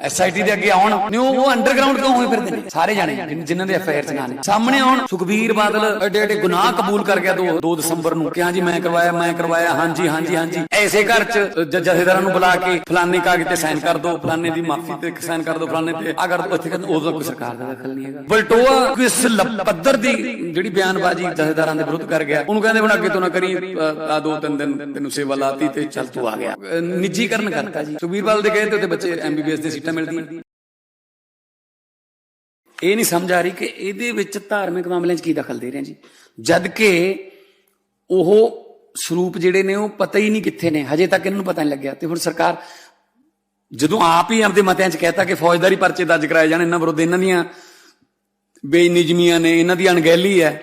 SIT ਦੇ ਅੱਗੇ ਆਉਣ ਨਹੀਂ ਉਹ ਅੰਡਰਗਰਾਉਂਡ ਕਿਉਂ ਹੋਏ ਫਿਰਦੇ ਨੇ? ਸਾਰੇ ਜਾਣੇ ਜਿਨ੍ਹਾਂ ਦੇ ਐਫਆਈਆਰ ਚ ਨਾਂ ਨੇ। ਸਾਹਮਣੇ ਆਉਣ, ਸੁਖਬੀਰ ਬਾਦਲ ਐਡੇ ਐਡੇ ਗੁਨਾਹ ਕਬੂਲ ਕਰ ਗਿਆ 2 2 ਦਸੰਬਰ ਨੂੰ। ਕਿ ਹਾਂਜੀ ਮੈਂ ਕਰਵਾਇਆ ਮੈਂ ਕਰਵਾਇਆ। ਹਾਂਜੀ ਹਾਂਜੀ ਹਾਂਜੀ। ਐਸੇ ਘਰ ਚ ਜਥੇਦਾਰਾਂ ਨੂੰ ਬੁਲਾ ਕੇ ਫਲਾਣੇ ਕਾਗਜ਼ ਤੇ ਸਾਈਨ ਕਰ ਦਿਓ ਫਲਾਣੇ ਦੀ ਮਾਫੀ ਤੇ ਸਾਈਨ ਕਰ ਦਿਓ ਫਲਾਣੇ ਤੇ। ਆ ਇੱਥੇ ਕਹਿੰਦੇ, ਉਦੋਂ ਕੋਈ ਸਰਕਾਰ ਦਾ ਦਖਲ ਨਹੀਂ ਹੈਗਾ। ਬਲਟੋਆ ਕਿਸ ਪੱਧਰ ਦੀ ਜਿਹੜੀ ਬਿਆਨਬਾਜ਼ੀ ਜਥੇਦਾਰਾਂ ਦੇ ਵਿਰੁੱਧ ਕਰ ਗਿਆ। ਉਹਨੂੰ ਕਹਿੰਦੇ ਹੁਣ ਅੱਗੇ ਤੋਂ ਨਾ ਕਰੀ ਆ ਦੋ, ਤਿੰਨ ਦਿਨ ਤੈਨੂੰ ਸੇਵਾ ਲਾਤੀ ਤੇ ਚੱਲ ਤੂੰ ਆ ਗਿਆ। ਨਿੱਜੀਕਰਨ ਕਰਤਾ ਜੀ। ਸੁਖਬੀਰ ਬਾਦਲ ਦੇ ਕਹੇ ਤੇ ਉੱਤੇ ਬੱਚੇ ਐਮਬੀਬੀਐਸ ਦੀ ਸੀਟਾਂ ਮਿਲਦੀਆਂ ਇਹ ਨਹੀਂ ਸਮਝ ਆ ਰਹੀ ਕਿ ਇਹਦੇ ਵਿੱਚ ਧਾਰਮਿਕ ਮਾਮਲਿਆਂ 'ਚ ਕੀ ਦਖਲ ਦੇ ਰਹੇ ਜੀ। ਜਦ ਕਿ ਉਹ ਸਰੂਪ ਜਿਹੜੇ ਨੇ ਉਹ ਪਤਾ ਹੀ ਨਹੀਂ ਕਿੱਥੇ ਨੇ। ਹਜੇ ਤੱਕ ਇਹਨਾਂ ਨੂੰ ਪਤਾ ਨਹੀਂ ਲੱਗਿਆ। ਤੇ ਹੁਣ ਸਰਕਾਰ ਜਦੋਂ ਆਪ ਹੀ ਆਪਦੇ ਮਤਿਆਂ 'ਚ ਕਹਿਤਾ ਕਿ ਫੌਜਦਾਰੀ ਪਰਚੇ ਦਰਜ ਕਰਾਏ ਜਾਣ, ਇਹਨਾਂ ਵਿਰੁੱਧ ਇਹਨਾਂ ਦੀਆਂ ਬੇਨਿਜਮੀਆਂ ਨੇ, ਇਹਨਾਂ ਦੀ ਅਣਗਹਿਲੀ ਹੈ।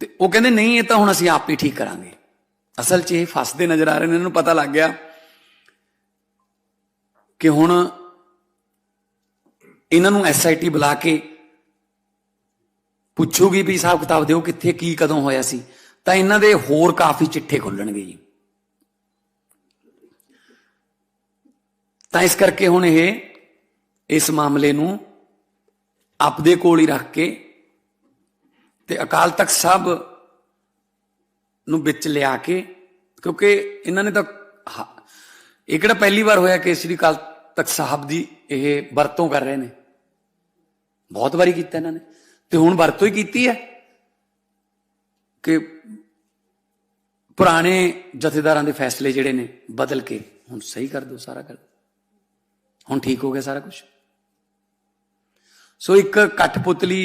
ਤੇ ਉਹ ਕਹਿੰਦੇ, ਨਹੀਂ, ਇਹ ਤਾਂ ਹੁਣ ਅਸੀਂ ਆਪ ਹੀ ਠੀਕ ਕਰਾਂਗੇ। ਅਸਲ 'ਚ ਇਹ ਫਸਦੇ ਨਜ਼ਰ ਆ ਰਹੇ ਨੇ। ਇਹਨਾਂ ਨੂੰ ਪਤਾ ਲੱਗ ਗਿਆ ਕਿ ਹੁਣ ਇਹਨਾਂ ਨੂੰ ਐਸਆਈਟੀ ਬੁਲਾ ਕੇ ਪੁੱਛੂਗੀ ਵੀ ਹਿਸਾਬ ਕਿਤਾਬ ਦਿਓ ਕਿੱਥੇ ਕੀ ਕਦੋਂ ਹੋਇਆ ਸੀ। ਤਾਂ ਇਹਨਾਂ ਦੇ ਹੋਰ ਕਾਫੀ ਚਿੱਠੇ ਖੁੱਲਣਗੇ ਜੀ। ਤਾਂ ਇਸ ਕਰਕੇ ਹੁਣ ਇਹ, ਇਸ ਮਾਮਲੇ ਨੂੰ ਆਪਦੇ ਕੋਲ ਹੀ ਰੱਖ ਕੇ ਤੇ ਅਕਾਲ ਤਖਤ ਸਾਹਿਬ ਨੂੰ ਵਿੱਚ ਲਿਆ ਕੇ, ਕਿਉਂਕਿ ਇਹਨਾਂ ਨੇ ਤਾਂ ਹ- ਇਹ ਕਿਹੜਾ ਪਹਿਲੀ ਵਾਰ ਹੋਇਆ ਕਿ ਸ੍ਰੀ ਅਕਾਲ ਤਖਤ ਸਾਹਿਬ ਦੀ ਇਹ ਵਰਤੋਂ ਕਰ ਰਹੇ ਨੇ। ਬਹੁਤ ਵਾਰੀ ਕੀਤਾ ਇਹਨਾਂ ਨੇ। ਤੇ ਹੁਣ ਵਰਤੋਂ ਹੀ ਕੀਤੀ ਹੈ ਕਿ ਪੁਰਾਣੇ ਜਥੇਦਾਰਾਂ ਦੇ ਫੈਸਲੇ ਜਿਹੜੇ ਨੇ ਬਦਲ ਕੇ ਹੁਣ ਸਹੀ ਕਰ ਦਿਓ ਸਾਰਾ ਕਰ ਹੁਣ ਠੀਕ ਹੋ ਗਿਆ ਸਾਰਾ ਕੁਝ ਸੋ ਇੱਕ ਕਠਪੁਤਲੀ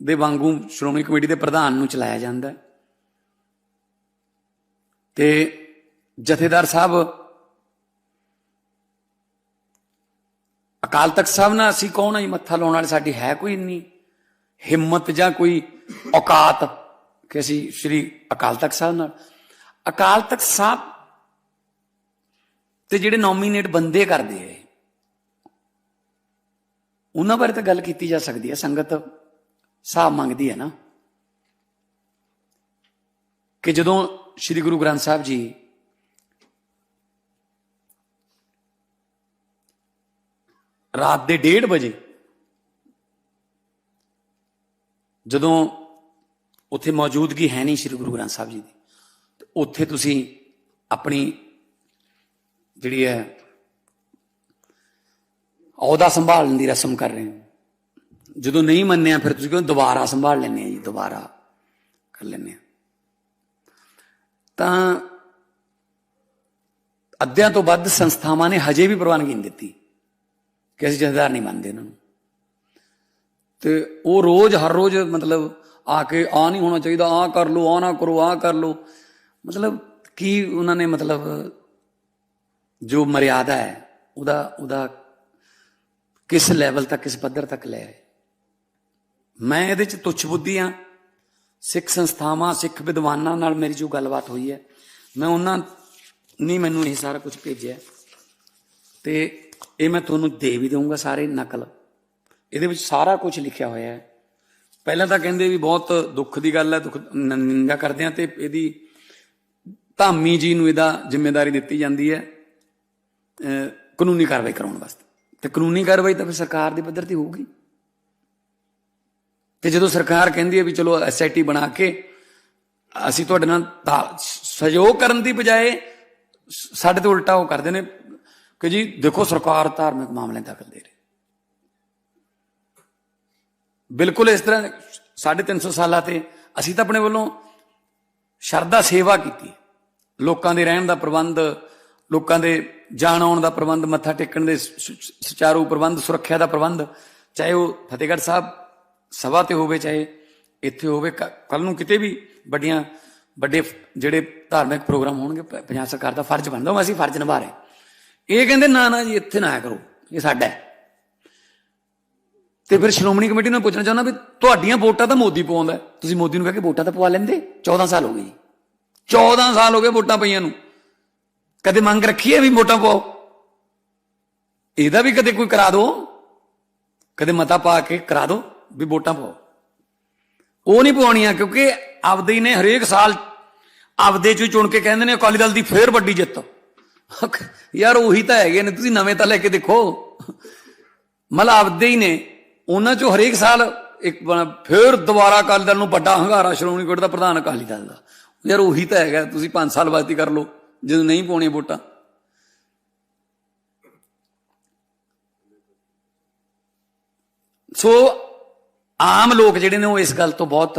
ਦੇ ਵਾਂਗੂ ਸ਼੍ਰੋਮਣੀ ਕਮੇਟੀ ਦੇ ਪ੍ਰਧਾਨ ਨੂੰ ਚਲਾਇਆ ਜਾਂਦਾ ਤੇ ਜਥੇਦਾਰ ਸਾਹਿਬ ਅਕਾਲ ਤਖਤ ਸਾਹਿਬ ਨਾਲ ਅਸੀਂ ਕੌਣ ਆ ਜੀ, ਮੱਥਾ ਲਾਉਣ ਵਾਲੇ ਸਾਡੀ ਹੈ ਕੋਈ ਇੰਨੀ? ਹਿੰਮਤ ਜਾਂ ਕੋਈ ਔਕਾਤ ਕਿ ਅਸੀਂ ਸ਼੍ਰੀ ਅਕਾਲ ਤਖਤ ਸਾਹਿਬ ਨਾਲ? ਅਕਾਲ ਤਖਤ ਸਾਹਿਬ ਤੇ ਜਿਹੜੇ ਨੋਮੀਨੇਟ ਬੰਦੇ ਕਰਦੇ ਆ, ਉਹਨਾਂ ਬਾਰੇ ਤਾਂ ਗੱਲ ਕੀਤੀ ਜਾ ਸਕਦੀ ਹੈ, ਸੰਗਤ ਹਿਸਾਬ ਮੰਗਦੀ ਹੈ ਨਾ। ਕਿ ਜਦੋਂ ਸ੍ਰੀ ਗੁਰੂ ਗ੍ਰੰਥ ਸਾਹਿਬ ਜੀ ਰਾਤ ਦੇ 1:30 ਵਜੇ ਜਦੋਂ ਉੱਥੇ ਮੌਜੂਦਗੀ ਹੈ ਨਹੀਂ ਸ੍ਰੀ ਗੁਰੂ ਗ੍ਰੰਥ ਸਾਹਿਬ ਜੀ ਦੀ ਉੱਥੇ ਤੁਸੀਂ ਆਪਣੀ ਜਿਹੜੀ ਹੈ ਅਹੁਦਾ ਸੰਭਾਲਣ ਦੀ ਰਸਮ ਕਰ ਰਹੇ ਹੋ। ਜਦੋਂ ਨਹੀਂ ਮੰਨਿਆ, ਫਿਰ ਤੁਸੀਂ ਕਹਿੰਦੇ ਦੁਬਾਰਾ ਸੰਭਾਲ ਲੈਣੇ ਆ ਜੀ? ਦੁਬਾਰਾ ਕਰ ਲੈਣੇ ਆ ਤਾਂ ਅੱਧਿਆਂ ਤੋਂ ਵੱਧ ਸੰਸਥਾਵਾਂ ਨੇ ਹਜੇ ਵੀ ਪ੍ਰਵਾਨਗੀ ਨਹੀਂ ਦਿੱਤੀ। ਕਿ ਅਸੀਂ ਜਥੇਦਾਰ ਨਹੀਂ ਮੰਨਦੇ ਇਹਨਾਂ ਨੂੰ। ਤੇ ਉਹ ਰੋਜ਼, ਹਰ ਰੋਜ਼ ਮਤਲਬ ਆ ਕੇ ਆ ਨਹੀਂ ਹੋਣਾ ਚਾਹੀਦਾ, ਆ ਕਰ ਲੋ ਆ ਨਾ ਕਰੋ, ਆ ਕਰ ਲੋ ਮਤਲਬ ਕੀ ਉਹਨਾਂ ਨੇ ਮਤਲਬ ਜੋ ਮਰਿਆਦਾ ਹੈ, ਉਹਦਾ ਉਹਦਾ ਕਿਸ ਲੈਵਲ ਤੱਕ, ਕਿਸ ਪੱਧਰ ਤੱਕ ਲੈ ਆਏ। ਮੈਂ ਇਹਦੇ ਚ ਤੁੱਛ ਬੁੱਧੀ ਆ ਸਿੱਖ ਸੰਸਥਾਵਾਂ, ਸਿੱਖ ਵਿਦਵਾਨਾਂ ਨਾਲ ਮੇਰੀ ਜੋ ਗੱਲਬਾਤ ਹੋਈ ਹੈ, ਮੈਂ ਉਹਨਾਂ ਨੇ ਮੈਨੂੰ ਇਹ ਸਾਰਾ ਕੁਝ ਭੇਜਿਆ। ਤੇ ਇਹ ਮੈਂ ਤੁਹਾਨੂੰ ਦੇ ਵੀ ਦਊਂਗਾ ਸਾਰੇ ਨਕਲ। ਇਹਦੇ ਵਿੱਚ ਸਾਰਾ ਕੁਝ ਲਿਖਿਆ ਹੋਇਆ ਹੈ। ਪਹਿਲਾਂ ਤਾਂ ਕਹਿੰਦੇ ਵੀ ਬਹੁਤ ਦੁੱਖ ਦੀ ਗੱਲ ਹੈ, ਦੁੱਖ ਨਿੰਦਾ ਕਰਦੇ ਆ ਤੇ ਇਹਦੀ ਧਾਮੀ ਜੀ ਨੂੰ ਇਹਦਾ ਜ਼ਿੰਮੇਵਾਰੀ ਦਿੱਤੀ ਜਾਂਦੀ ਹੈ, ਅਹ, ਕਾਨੂੰਨੀ ਕਾਰਵਾਈ ਕਰਾਉਣ ਵਾਸਤੇ। ਤੇ ਕਾਨੂੰਨੀ ਕਾਰਵਾਈ ਤਾਂ ਫਿਰ ਸਰਕਾਰ ਦੇ ਪੱਧਰ ਤੇ ਹੋਊਗੀ। ਤੇ ਜਦੋਂ ਸਰਕਾਰ ਕਹਿੰਦੀ ਹੈ ਵੀ ਚਲੋ ਐਸਆਈਟੀ ਬਣਾ ਕੇ ਅਸੀਂ ਤੁਹਾਡੇ ਨਾਲ ਤਾ- ਸਹਿਯੋਗ ਕਰਨ ਦੀ ਬਜਾਏ ਸਾਡੇ ਤੋਂ ਉਲਟਾ ਉਹ ਕਰਦੇ ਨੇ ਕਿ ਜੀ ਦੇਖੋ ਸਰਕਾਰ ਧਾਰਮਿਕ ਮਾਮਲੇ ਦਖਲ ਦੇ ਰਹੀ। ਬਿਲਕੁਲ ਇਸ ਤਰ੍ਹਾਂ 350 ਸਾਲਾਂ ਤੇ ਅਸੀਂ ਤਾਂ ਆਪਣੇ ਵੱਲੋਂ ਸ਼ਰਧਾ ਸੇਵਾ ਕੀਤੀ। ਲੋਕਾਂ ਦੇ ਰਹਿਣ ਦਾ ਪ੍ਰਬੰਧ, ਲੋਕਾਂ ਦੇ ਜਾਣ ਆਉਣ ਦਾ ਪ੍ਰਬੰਧ, ਮੱਥਾ ਟੇਕਣ ਦੇ ਸੁ- ਸੁਚਾਰੂ ਪ੍ਰਬੰਧ, ਸੁਰੱਖਿਆ ਦਾ ਪ੍ਰਬੰਧ, ਚਾਹੇ ਉਹ ਫਤਿਹਗੜ੍ਹ ਸਾਹਿਬ ਸਭਾ ਤੇ ਹੋਵੇ, ਚਾਹੇ ਇੱਥੇ ਹੋਵੇ ਕੱਲ ਨੂੰ ਕਿਤੇ ਵੀ ਵੱਡੀਆਂ, ਵੱਡੇ ਜਿਹੜੇ ਧਾਰਮਿਕ ਪ੍ਰੋਗਰਾਮ ਹੋਣਗੇ ਪੰਜਾਬ ਸਰਕਾਰ ਦਾ ਫਰਜ਼ ਬਣਦਾ, ਉਹ ਅਸੀਂ ਫਰਜ਼ ਨਿਭਾ ਰਹੇ ਇਹ ਕਹਿੰਦੇ, ਨਾ ਨਾ ਜੀ, ਇੱਥੇ ਨਾ ਕਰੋ। ਇਹ ਸਾਡਾ ਹੈ। ਤੇ ਫਿਰ ਸ਼੍ਰੋਮਣੀ ਕਮੇਟੀ ਨੂੰ ਪੁੱਛਣਾ ਚਾਹੁੰਦਾ ਵੀ ਤੁਹਾਡੀਆਂ ਵੋਟਾਂ ਤਾਂ ਮੋਦੀ ਪਵਾਉਂਦਾ ਤੁਸੀਂ ਮੋਦੀ ਨੂੰ ਕਹਿ ਕੇ ਵੋਟਾਂ ਤਾਂ ਪਵਾ ਲੈਂਦੇ। 14 ਸਾਲ ਹੋ ਗਏ ਜੀ। 14 ਸਾਲ ਹੋ ਗਏ ਵੋਟਾਂ ਪਈਆਂ ਨੂੰ। ਕਦੇ ਮੰਗ ਰੱਖੀ ਹੈ ਵੀ ਵੋਟਾਂ ਪਾਓ ਇਹਦਾ ਵੀ ਕਦੇ ਕੋਈ ਕਰਾ ਦਿਓ ਕਦੇ ਮਤਾ ਪਾ ਕੇ ਕਰਾ ਦਿਓ ਵੀ ਵੋਟਾਂ ਪਾਓ ਉਹ ਨਹੀਂ ਪਵਾਉਣੀਆਂ ਕਿਉਂਕਿ ਆਪਦੇ ਹੀ ਨੇ ਹਰੇਕ ਸਾਲ ਆਪਦੇ ਚੋਂ ਹੀ ਚੁਣ ਕੇ ਕਹਿੰਦੇ ਨੇ ਅਕਾਲੀ ਦਲ ਦੀ ਫੇਰ ਵੱਡੀ ਜਿੱਤ। ਯਾਰ ਉਹੀ ਤਾਂ ਹੈਗੇ ਨੇ, ਤੁਸੀਂ ਨਵੇਂ ਤਾਂ ਲੈ ਕੇ ਦੇਖੋ। ਮਲਾਵਦੇ ਹੀ ਨੇ। ਉਹਨਾਂ ਚੋਂ ਹਰੇਕ ਸਾਲ ਇੱਕ ਫਿਰ ਦੁਬਾਰਾ ਅਕਾਲੀ ਦਲ ਨੂੰ ਵੱਡਾ ਹੰਗਾਰਾ, ਸ਼੍ਰੋਮਣੀ ਕਮੇਟੀ ਦਾ ਪ੍ਰਧਾਨ ਅਕਾਲੀ ਦਲ ਦਾ। ਯਾਰ ਉਹੀ ਤਾਂ ਹੈਗਾ, ਤੁਸੀਂ 5 ਸਾਲ ਬਾਅਦ ਹੀ ਕਰ ਲਓ, ਜਦੋਂ ਨਹੀਂ ਪਾਉਣੀ ਵੋਟਾਂ। ਸੋ ਆਮ ਲੋਕ ਜਿਹੜੇ ਨੇ ਉਹ ਇਸ ਗੱਲ ਤੋਂ ਬਹੁਤ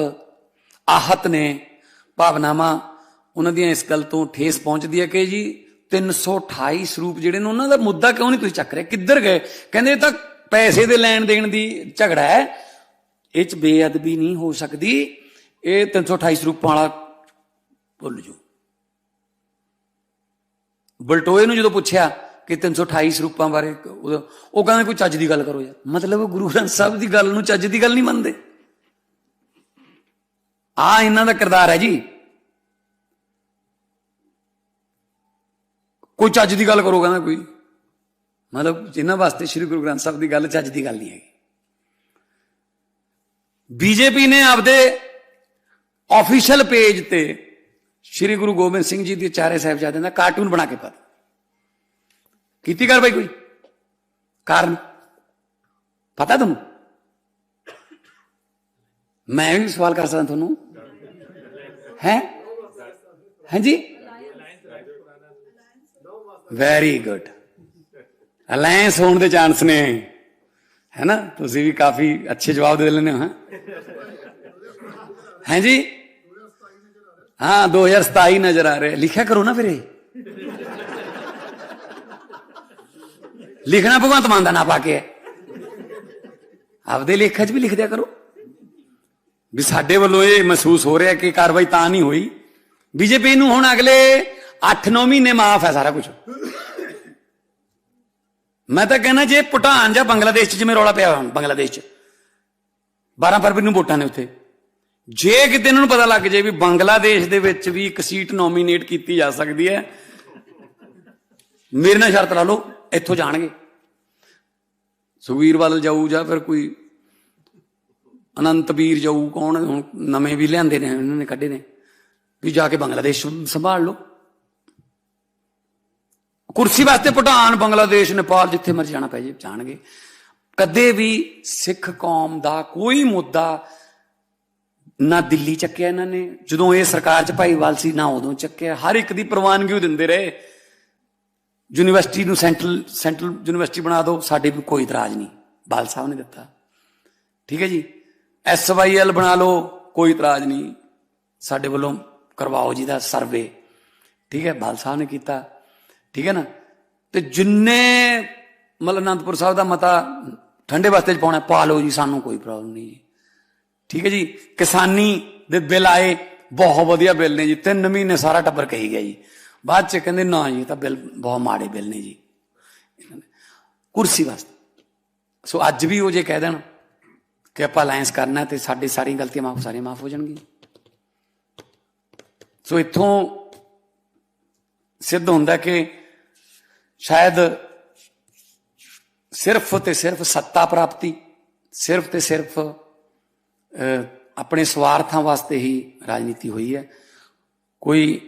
ਆਹਤ ਨੇ, ਭਾਵਨਾਵਾਂ, ਉਹਨਾਂ ਦੀਆਂ ਇਸ ਗੱਲ ਤੋਂ ਠੇਸ ਪਹੁੰਚਦੀ ਹੈ ਕਿ ਜੀ 328 ਸਰੂਪ ਜਿਹੜੇ ਨੇ, ਉਹਨਾਂ ਦਾ ਮੁੱਦਾ ਕਿਉਂ ਨਹੀਂ ਤੁਸੀਂ ਚੱਕ ਰਹੇ? ਕਿੱਧਰ ਗਏ? ਕਹਿੰਦੇ ਇਹ ਤਾਂ ਪੈਸੇ ਦੇ ਲੈਣ ਦੇਣ ਦੀ ਝਗੜਾ ਹੈ। ਇਹ ਚ ਬੇਅਦਬੀ ਨਹੀਂ ਹੋ ਸਕਦੀ। ਇਹ 328 ਸਰੂਪਾਂ ਵਾਲਾ ਭੁੱਲ ਜਾਓ। ਬਲਟੋਏ ਨੂੰ ਜਦੋਂ ਪੁੱਛਿਆ ਕਿ 328 ਸਰੂਪਾਂ ਬਾਰੇ ਉਹ ਕਹਿੰਦਾ ਕੋਈ ਚੱਜ ਦੀ ਗੱਲ ਕਰੋ ਯਾਰ। ਮਤਲਬ ਗੁਰੂ ਗ੍ਰੰਥ ਸਾਹਿਬ ਦੀ ਗੱਲ ਨੂੰ ਚੱਜ ਦੀ ਗੱਲ ਨਹੀਂ ਮੰਨਦੇ। ਆ ਇਹਨਾਂ ਦਾ ਕਿਰਦਾਰ ਹੈ ਜੀ। ਕੋਈ ਚੱਜ ਦੀ ਗੱਲ ਕਰੋ ਕਹਿੰਦਾ ਕੋਈ ਮਤਲਬ ਜਿਨ੍ਹਾਂ ਵਾਸਤੇ ਸ੍ਰੀ ਗੁਰੂ ਗ੍ਰੰਥ ਸਾਹਿਬ ਦੀ ਗੱਲ ਚੱਜ ਦੀ ਗੱਲ ਨਹੀਂ ਹੈਗੀ ਬੀਜੇਪੀ ਨੇ ਆਪਦੇ ਆਫੀਸ਼ੀਅਲ ਪੇਜ ਤੇ ਸ੍ਰੀ ਗੁਰੂ ਗੋਬਿੰਦ ਸਿੰਘ ਜੀ ਦੇ ਚਾਰੇ ਸਾਹਿਬਜ਼ਾਦਿਆਂ ਦਾ ਕਾਰਟੂਨ ਬਣਾ ਕੇ ਪਾ ਕੀਤੀ ਕਾਰਵਾਈ ਕੋਈ ਕਾਰਨ ਪਤਾ ਤੁਹਾਨੂੰ ਮੈਂ ਵੀ ਸਵਾਲ ਕਰ ਸਕਦਾ ਤੁਹਾਨੂੰ ਹੈ ਹਾਂਜੀ ਵੈਰੀ ਗੁੱਡ ਅਲਾਈਅੰਸ ਹੋਣ ਦੇ ਚਾਂਸ ਨੇ ਹੈ ਨਾ? ਤੁਸੀਂ ਵੀ ਕਾਫੀ ਅੱਛੇ ਜਵਾਬ ਦੇ ਲੈਂਦੇ ਹੋ, ਹਾਂ? ਹਾਂਜੀ ਹਾਂ 2027 ਨਜ਼ਰ ਆ ਰਿਹਾ। ਲਿਖਿਆ ਕਰੋ ਨਾ ਫਿਰ ਲਿਖਣਾ ਭਗਵੰਤ ਮਾਨ ਦਾ ਨਾ ਪਾ ਕੇ। ਆਪਦੇ ਲੇਖਾਂ 'ਚ ਵੀ ਲਿਖ ਦਿਆ ਕਰੋ। ਵੀ ਸਾਡੇ ਵੱਲੋਂ ਇਹ ਮਹਿਸੂਸ ਹੋ ਰਿਹਾ ਕਿ ਕਾਰਵਾਈ ਤਾਂ ਨਹੀਂ ਹੋਈ। ਬੀਜੇਪੀ ਨੂੰ ਹੁਣ ਅਗਲੇ 8-9 ਮਹੀਨੇ ਮਾਫ ਹੈ ਸਾਰਾ ਕੁਝ ਮੈਂ ਤਾਂ ਕਹਿੰਦਾ ਜੇ ਭੂਟਾਨ ਜਾਂ ਬੰਗਲਾਦੇਸ਼ 'ਚ ਜਿਵੇਂ ਰੌਲਾ ਪਿਆ ਹੁਣ, ਬੰਗਲਾਦੇਸ਼ 'ਚ 12 ਫਰਵਰੀ ਨੂੰ ਵੋਟਾਂ ਨੇ ਉੱਥੇ। ਜੇ ਕਿਤੇ ਇਹਨਾਂ ਨੂੰ ਪਤਾ ਲੱਗ ਜੇ ਵੀ ਬੰਗਲਾਦੇਸ਼ ਦੇ ਵਿੱਚ ਵੀ ਇੱਕ ਸੀਟ ਨੋਮੀਨੇਟ ਕੀਤੀ ਜਾ ਸਕਦੀ ਹੈ, ਮੇਰੇ ਨਾਲ ਸ਼ਰਤ ਲਾ ਲਓ, ਇੱਥੋਂ ਜਾਣਗੇ। ਸੁਖਵੀਰ ਵੱਲ ਜਾਊ ਜਾਂ ਫਿਰ ਕੋਈ ਅਨੰਤ ਵੀਰ ਜਾਊ, ਕੌਣ ਹੁਣ ਨਵੇਂ ਵੀ ਲਿਆਂਦੇ ਨੇ, ਇਹਨਾਂ ਨੇ ਕੱਢੇ ਨੇ। ਵੀ ਜਾ ਕੇ ਬੰਗਲਾਦੇਸ਼ ਸੰਭਾਲ ਲਓ। ਕੁਰਸੀ ਵਾਸਤੇ ਭੂਟਾਨ, ਬੰਗਲਾਦੇਸ਼, ਨੇਪਾਲ, ਜਿੱਥੇ ਮਰਜ਼ੀ ਜਾਣਾ ਪੈ ਜੇ, ਜਾਣਗੇ। ਕਦੇ ਵੀ ਸਿੱਖ ਕੌਮ ਦਾ ਕੋਈ ਮੁੱਦਾ ਨਾ ਦਿੱਲੀ ਚੱਕਿਆ ਇਹਨਾਂ ਨੇ, ਜਦੋਂ ਇਹ ਸਰਕਾਰ ਚ ਭਾਈਵਾਲ ਸੀ, ਨਾ ਉਦੋਂ ਚੱਕਿਆ। ਹਰ ਇੱਕ ਦੀ ਪ੍ਰਵਾਨਗੀ ਉਹ ਦਿੰਦੇ ਰਹੇ। ਯੂਨੀਵਰਸਿਟੀ ਨੂੰ ਸੈਂਟਰਲ ਸੈਂਟਰਲ ਯੂਨੀਵਰਸਿਟੀ ਬਣਾ ਦਿਓ, ਸਾਡੇ ਵੀ ਕੋਈ ਇਤਰਾਜ਼ ਨਹੀਂ। ਬਾਲ ਸਾਹਿਬ ਨੇ ਦਿੱਤਾ। ਠੀਕ ਹੈ ਜੀ? ਐਸਵਾਈਐਲ ਬਣਾ ਲਓ, ਕੋਈ ਇਤਰਾਜ਼ ਨਹੀਂ। ਸਾਡੇ ਵੱਲੋਂ ਕਰਵਾਓ ਜੀ ਦਾ ਸਰਵੇ। ਠੀਕ ਹੈ? ਬਾਲ ਸਾਹਿਬ ਨੇ ਕੀਤਾ। ਠੀਕ ਹੈ ਨਾ? ਤੇ ਜਿੰਨੇ ਮਤਲਬ ਅਨੰਦਪੁਰ ਸਾਹਿਬ ਦਾ ਮਤਾ ਠੰਡੇ ਵਾਸਤੇ ਚ ਪਾਉਣਾ ਪਾ ਲਓ ਜੀ, ਸਾਨੂੰ ਕੋਈ ਪ੍ਰੋਬਲਮ ਨਹੀਂ ਜੀ। ਠੀਕ ਹੈ ਜੀ? ਕਿਸਾਨੀ ਦੇ ਬਿੱਲ ਆਏ, ਬਹੁਤ ਵਧੀਆ ਬਿੱਲ ਨੇ ਜੀ। ਤਿੰਨ ਮਹੀਨੇ ਸਾਰਾ ਟੱਬਰ ਕਹੀ ਗਿਆ ਜੀ। ਬਾਅਦ ਚ ਕਹਿੰਦੇ, ਨਾ ਜੀ ਤਾਂ ਬਿੱਲ, ਬਹੁਤ ਮਾੜੇ ਬਿੱਲ ਨੇ ਜੀ। ਕੁਰਸੀ ਵਾਸਤੇ। ਸੋ ਅੱਜ ਵੀ ਉਹ ਜੇ ਕਹਿ ਦੇਣ ਕਿ ਆਪਾਂ ਅਲਾਈਅੰਸ ਕਰਨਾ ਤੇ ਸਾਡੇ ਸਾਰੀਆਂ ਗਲਤੀਆਂ ਮਾਫ, ਸਾਰੀਆਂ ਮਾਫ ਹੋ ਜਾਣਗੀਆਂ। ਸੋ ਇੱਥੋਂ ਸਿੱਧ ਹੁੰਦਾ ਕਿ ਸ਼ਾਇਦ ਸਿਰਫ ਤੇ ਸਿਰਫ ਸੱਤਾ ਪ੍ਰਾਪਤੀ ਸਿਰਫ ਤੇ ਸਿਰਫ ਆਪਣੇ ਸਵਾਰਥਾਂ ਵਾਸਤੇ ਹੀ ਰਾਜਨੀਤੀ ਹੋਈ ਹੈ ਕੋਈ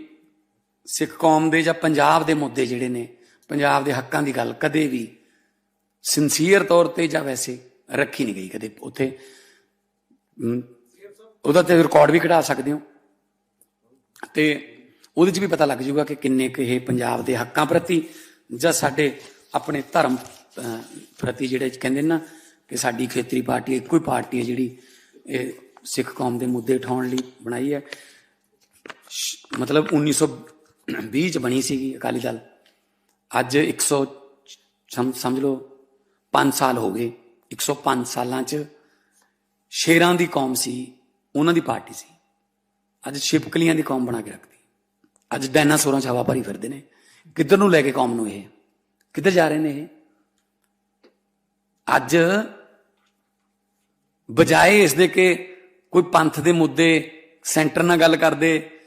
ਸਿੱਖ ਕੌਮ ਦੇ ਜਾਂ ਪੰਜਾਬ ਦੇ ਮੁੱਦੇ ਜਿਹੜੇ ਨੇ ਪੰਜਾਬ ਦੇ ਹੱਕਾਂ ਦੀ ਗੱਲ ਕਦੇ ਵੀ ਸਿੰਸੀਅਰ ਤੌਰ ਤੇ ਜਾਂ ਵੈਸੇ ਰੱਖੀ ਨਹੀਂ ਗਈ ਕਦੇ ਉੱਥੇ ਉਹਦਾ ਤੇ ਰਿਕਾਰਡ ਵੀ ਕਢਾ ਸਕਦੇ ਹੋ ਤੇ ਉਹਦੇ 'ਚ ਵੀ ਪਤਾ ਲੱਗ ਜਾਊਗਾ ਕਿ ਕਿੰਨੇ ਕੁ ਇਹ ਪੰਜਾਬ ਦੇ ਹੱਕਾਂ ਪ੍ਰਤੀ ਜਾਂ ਸਾਡੇ ਆਪਣੇ ਧਰਮ ਪ੍ਰਤੀ ਜਿਹੜੇ ਕਹਿੰਦੇ ਨੇ ਨਾ ਕਿ ਸਾਡੀ ਖੇਤਰੀ ਪਾਰਟੀ ਇੱਕੋ ਹੀ ਪਾਰਟੀ ਹੈ ਜਿਹੜੀ ਇਹ ਸਿੱਖ ਕੌਮ ਦੇ ਮੁੱਦੇ ਉਠਾਉਣ ਲਈ ਬਣਾਈ ਹੈ। ਸ਼- ਮਤਲਬ 1920 ਚ ਬਣੀ ਸੀਗੀ ਅਕਾਲੀ ਦਲ। ਅੱਜ 100 ਸਮ- ਸਮਝ ਲਓ 5 ਸਾਲ ਹੋ ਗਏ। 105 ਸਾਲਾਂ ਚ ਸ਼ੇਰਾਂ ਦੀ ਕੌਮ ਸੀ, ਉਹਨਾਂ ਦੀ ਪਾਰਟੀ ਸੀ। ਅੱਜ ਛਿਪਕਲੀਆਂ ਦੀ ਕੌਮ ਬਣਾ ਕੇ ਰੱਖਦੀ ਅੱਜ ਡਾਇਨਾਸੌਰਾਂ 'ਚ ਹਵਾ ਭਰੀ ਫਿਰਦੇ ਨੇ। ਕਿੱਧਰ ਨੂੰ ਲੈ ਕੇ ਕੌਮ ਨੂੰ ਇਹ? ਕਿੱਧਰ ਜਾ ਰਹੇ ਨੇ ਇਹ? ਅੱਜ ਬਜਾਏ ਇਸ ਦੇ ਕਿ ਕੋਈ ਪੰਥ ਦੇ ਮੁੱਦੇ ਸੈਂਟਰ ਨਾਲ ਗੱਲ ਕਰਦੇ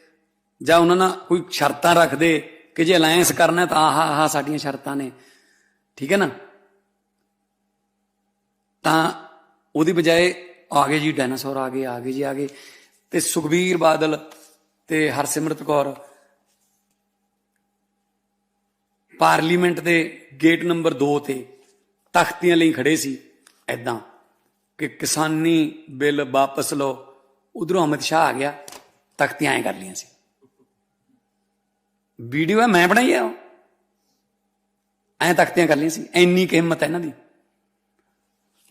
ਜਾਂ ਉਹਨਾਂ ਨਾਲ ਕੋਈ ਸ਼ਰਤਾਂ ਰੱਖਦੇ ਕਿ ਜੇ ਅਲਾਈਅੰਸ ਕਰਨਾ ਤਾਂ ਆਹ ਆਹ ਸਾਡੀਆਂ ਸ਼ਰਤਾਂ ਨੇ। ਠੀਕ ਹੈ ਨਾ? ਤਾਂ ਉਹਦੀ ਬਜਾਏ ਆ ਗਏ ਜੀ, ਡਾਇਨਾਸੌਰ ਆ ਗਏ ਆ ਗਏ ਜੀ, ਆ ਗਏ। ਤੇ ਸੁਖਬੀਰ ਬਾਦਲ ਤੇ ਹਰਸਿਮਰਤ ਕੌਰ ਪਾਰਲੀਮੈਂਟ ਦੇ ਗੇਟ ਨੰਬਰ 2 ਤੇ ਤਖਤੀਆਂ ਲਈ ਖੜੇ ਸੀ ਐਦਾਂ ਕਿ ਕਿਸਾਨੀ ਬਿੱਲ ਵਾਪਸ ਲਓ। ਉਧਰੋਂ ਅਮਿਤ ਸ਼ਾਹ ਆ ਗਿਆ, ਤਖਤੀਆਂ ਐ ਕਰ ਲੀਆਂ ਸੀ। ਵੀਡੀਓ ਹੈ ਮੈਂ ਬਣਾਈ ਆ ਉਹ। ਐ ਤਖਤੀਆਂ ਕਰ ਲਈਆਂ ਸੀ ਇੰਨੀ ਕੁ ਹਿੰਮਤ ਹੈ ਇਹਨਾਂ ਦੀ।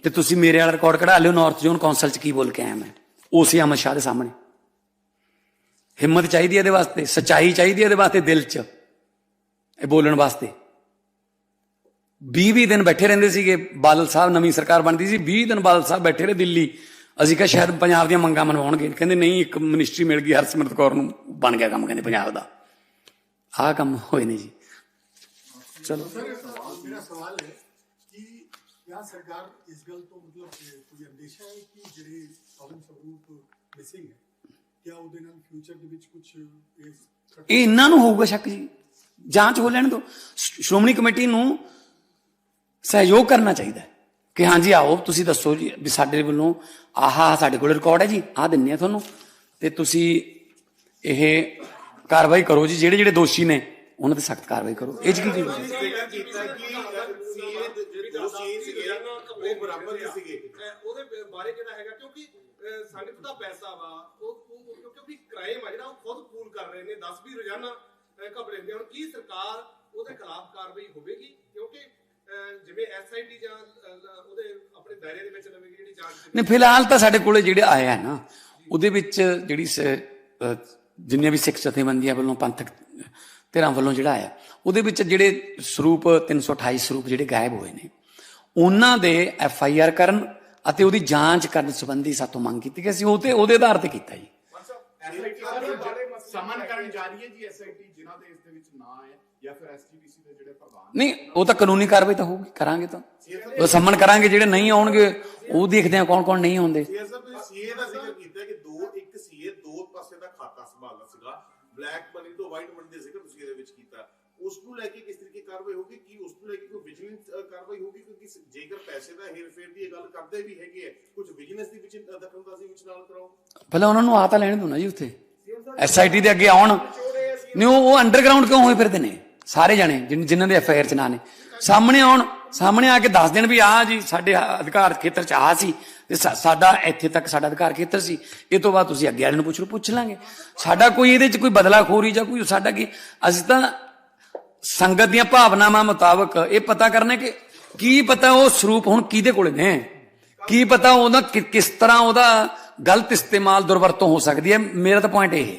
ਤੇ ਤੁਸੀਂ ਮੇਰੇ ਵਾਲਾ ਰਿਕਾਰਡ ਕਢਾ ਲਿਓ ਨਾਰਥ ਜ਼ੋਨ ਕੌਂਸਲ ਚ ਕੀ ਬੋਲ ਕੇ ਆਇਆ ਮੈਂ। ਉਸੇ ਅਮਿਤ ਸ਼ਾਹ ਦੇ ਸਾਹਮਣੇ। ਹਿੰਮਤ ਚਾਹੀਦੀ ਹੈ ਇਹਦੇ ਵਾਸਤੇ, ਸਚਾਈ ਚਾਹੀਦੀ ਹੈ ਇਹਦੇ ਵਾਸਤੇ ਦਿਲ 'ਚ। ਇਹ ਬੋਲਣ ਵਾਸਤੇ। 20-20 ਦਿਨ ਬੈਠੇ ਰਹਿੰਦੇ ਸੀਗੇ ਬਾਦਲ ਸਾਹਿਬ ਨਵੀਂ ਸਰਕਾਰ ਬਣਦੀ ਸੀ 20 ਦਿਨ ਬਾਦਲ ਸਾਹਿਬ ਬੈਠੇ ਰਹੇ ਦਿੱਲੀ। ਅਸੀਂ ਕਿਹਾ ਸ਼ਾਇਦ ਪੰਜਾਬ ਦੀਆਂ ਮੰਗਾਂ ਮਨਵਾਉਣਗੇ। ਕਹਿੰਦੇ ਨਹੀਂ ਇੱਕ ਮਿਨਿਸਟਰੀ ਮਿਲ ਗਈ ਹਰਸਿਮਰਤ ਕੌਰ ਨੂੰ ਬਣ ਗਿਆ ਕੰਮ ਕਹਿੰਦੇ ਪੰਜਾਬ ਦਾ। ਆਹ ਕੰਮ ਹੋਏ ਨੇ ਜੀ। ਚਲੋ। ਮੇਰਾ ਸਵਾਲ ਹੈ ਕਿ ਕਿਆ ਸਰਕਾਰ ਇਸ ਗੱਲ ਤੋਂ ਮਤਲਬ ਕੋਈ ਅੰਦੇਸ਼ਾ ਹੈ ਕਿ ਜਿਹੜੇ ਸਾਧਨ ਸਵਰੂਪ ਮਿਸਿੰਗ ਹੈ ਕਿਆ ਉਹਦੇ ਨਾਲ ਫਿਊਚਰ ਦੇ ਵਿੱਚ ਕੁਝ ਇਹ ਇਹਨਾਂ ਨੂੰ ਹੋਊਗਾ ਸ਼ੱਕ ਜੀ। ਜਾਂਚ ਹੋ ਲੈਣ ਦਿਓ ਸ਼੍ਰੋਮਣੀ ਕਮੇਟੀ ਨੂੰ ਸਹਿਯੋਗ ਕਰਨਾ ਚਾਹੀਦਾ ਕਿ ਹਾਂਜੀ, ਆਓ, ਤੁਸੀਂ ਦੱਸੋ ਜੀ ਵੀ ਸਾਡੇ ਵੱਲੋਂ ਆਹਾ ਸਾਡੇ ਕੋਲ ਰਿਕਾਰਡ ਹੈ ਜੀ, ਆਹ ਦਿੰਨੇ ਆ ਤੁਹਾਨੂੰ ਤੇ ਤੁਸੀਂ ਇਹ ਕਾਰਵਾਈ ਕਰੋ ਜੀ, ਜਿਹੜੇ ਜਿਹੜੇ ਦੋਸ਼ੀ ਨੇ, ਉਹਨਾਂ ਤੇ ਸਖਤ ਕਾਰਵਾਈ ਕਰੋ। ਇਹ 'ਚ ਕੀ ਕੀਤਾ ਕਿ ਜਿਹੜੇ ਦੋ ਸੀਗੇ ਉਹ ਬਰਾਬਰ ਹੀ? ਸੀਗੇ ਉਹਦੇ ਬਾਰੇ ਜਿਹੜਾ ਹੈਗਾ ਕਿਉਂਕਿ ਅਹ ਸੰਗਤ ਦਾ ਪੈਸਾ ਵਾ, ਉਹ- ਕਿਉਂਕਿ ਕ੍ਰਾਈਮ ਆ ਜਿਹੜਾ, ਉਹ ਖੁਦ ਪੂਲ ਕਰ ਰਹੇ ਨੇ 10 ਵੀ ਰੋਜ਼ਾਨਾ ਘਬਰੇ ਹੁੰਦੇ ਹੁਣ ਕੀ ਸਰਕਾਰ ਉਹਦੇ ਖਿਲਾਫ ਕਾਰਵਾਈ ਹੋਵੇਗੀ? ਕਿਉਂਕਿ ਜਿਵੇਂ ਐਸਆਈਟੀ ਜਾਂ ਉਹਦੇ ਆਪਣੇ ਦਾਇਰੇ ਦੇ ਵਿੱਚ ਲਵੇਗੀ ਜਿਹੜੀ ਜਾਂਚ ਨਹੀਂ ਫਿਲਹਾਲ ਤਾਂ ਸਾਡੇ ਕੋਲੇ ਜਿਹੜੇ ਆਇਆ ਹੈ ਨਾ ਉਹਦੇ ਵਿੱਚ ਜਿਹੜੀ ਸ- ਜਿੰਨੀਆਂ ਵੀ ਸਿੱਖ ਜਥੇਬੰਦੀਆਂ ਵੱਲੋਂ ਪੰਥਕ ਧਿਰਾਂ ਵੱਲੋਂ ਜਿਹੜਾ ਆਇਆ ਉਹਦੇ ਵਿੱਚ ਜਿਹੜੇ ਸਰੂਪ 328 ਸਰੂਪ ਜਿਹੜੇ ਗਾਇਬ ਹੋਏ ਨੇ ਉਹਨਾਂ ਦੇ ਐਫ ਆਈ ਆਰ ਕਰਨ ਅਤੇ ਉਹਦੀ ਜਾਂਚ ਕਰਨ ਸੰਬੰਧੀ ਸਾਤੋਂ ਮੰਗ ਕੀਤੀ ਕਿ ਅਸੀਂ ਉਹ ਤੇ ਉਹਦੇ ਆਧਾਰ ਤੇ ਕੀਤਾ ਜੀ। ਸਮਨ ਕਰਨ ਜਾ ਰਹੀ ਹੈ ਜੀ ਐਸਆਈਟੀ ਜਿਨ੍ਹਾਂ ਦੇ ਇਸ ਦੇ ਵਿੱਚ ਨਾਂ ਹੈ ਜਾਂ ਫਿਰ ਐਸਜੀਪੀਸੀ ਦੇ ਜਿਹੜੇ ਪ੍ਰਧਾਨ ਨਹੀਂ ਉਹ ਤਾਂ ਕਾਨੂੰਨੀ ਕਾਰਵਾਈ ਤਾਂ ਹੋਊਗੀ ਕਰਾਂਗੇ ਤਾਂ। ਉਹ ਸੰਮਨ ਕਰਾਂਗੇ ਜਿਹੜੇ ਨਹੀਂ ਆਉਣਗੇ ਉਹ ਦੇਖਦੇ ਆ ਕੌਣ ਕੌਣ ਨਹੀਂ ਆਉਂਦੇ। ਸੀਏ ਸਾਹਿਬ ਤੁਸੀਂ ਸੀਏ ਦਾ ਜ਼ਿਕਰ ਕੀਤਾ ਕਿ ਦੋ ਇੱਕ ਸੀਏ ਦੋ ਪਾਸੇ ਦਾ ਖਾਤਾ ਸੰਭਾਲਦਾ ਸੀਗਾ। ਬਲੈਕ ਮਨੀ ਤੋਂ ਵਾਈਟ ਮਨੀ ਦੇ ਜ਼ਿਕਰ ਤੁਸੀਂ ਇਹਦੇ ਵਿੱਚ ਕੀਤਾ। ਉਸ ਨੂੰ ਲੈ ਕੇ ਕਿਸ ਤਰੀਕੇ ਕਾਰਵਾਈ ਹੋਗੀ ਕੀ ਉਸ ਨੂੰ ਲੈ ਕੇ ਕੋਈ ਵਿਜੀਲੈਂਸ ਕਾਰਵਾਈ ਹੋਗੀ ਕਿਉਂਕਿ ਜੇਕਰ ਪੈਸੇ ਦਾ ਹੇਰਫੇਰ ਦੀ ਇਹ ਗੱਲ ਕਰਦੇ ਵੀ ਹੈਗੇ ਹੈ ਕੁਝ ਵਿਜੀਲੈਂਸ ਦੀ ਵਿੱਚ ਦਖਲਅੰਦਾਜ਼ੀ ਵਿੱਚ ਨਾਲ ਕਰਾਓ। ਪਹਿਲਾਂ ਉਹਨਾਂ ਨੂੰ ਆ ਤਾਂ ਲੈਣ ਦੋ ਨਾ ਜੀ ਉੱਥੇ। ਐਸਆਈਟੀ ਦੇ ਅੱਗੇ ਆਉਣ। ਨਹੀਂ, ਉਹ ਅੰਡਰਗਰਾਉਂਡ ਕਿਉਂ ਹੋਏ ਫਿਰਦੇ ਨੇ? ਸਾਰੇ ਜਾਣੇ, ਜਿਨ- ਜਿਨ੍ਹਾਂ ਦੇ ਐਫਆਈਆਰ ਚ ਨਾਂ ਨੇ। ਸਾਹਮਣੇ ਆਉਣ, ਸਾਹਮਣੇ ਆ ਕੇ ਦੱਸ ਦੇਣ ਵੀ ਆਹ ਜੀ ਸਾਡੇ ਅਧਿਕਾਰ ਖੇਤਰ ਚ ਆ ਸੀ ਤੇ ਸਾਡਾ ਇੱਥੇ ਤੱਕ ਸਾਡਾ ਅਧਿਕਾਰ ਖੇਤਰ ਸੀ। ਇਹ ਤੋਂ ਬਾਅਦ ਤੁਸੀਂ ਅੱਗੇ ਵਾਲੇ ਨੂੰ ਪੁੱਛ ਲਓ, ਪੁੱਛ ਲਾਂਗੇ। ਸਾਡਾ ਕੋਈ ਇਹਦੇ ਚ ਕੋਈ ਬਦਲਾਖੋਰੀ ਜਾਂ ਕੋਈ ਸਾਡਾ ਕੀ? ਅਸੀਂ ਤਾਂ ਸੰਗਤ ਦੀਆਂ ਭਾਵਨਾਵਾਂ ਮੁਤਾਬਕ ਇਹ ਪਤਾ ਕਰਨਾ ਕਿ ਕੀ ਪਤਾ ਉਹ ਸਰੂਪ ਹੁਣ ਕਿਹਦੇ ਕੋਲੇ ਨੇ? ਕੀ ਪਤਾ ਉਹਦਾ ਕਿਸ ਤਰ੍ਹਾਂ ਉਹਦਾ ਗਲਤ ਇਸਤੇਮਾਲ ਦੁਰਵਰਤੋਂ ਹੋ ਸਕਦੀ ਹੈ। ਮੇਰਾ ਤਾਂ ਪੁਆਇੰਟ ਇਹ ਹੈ।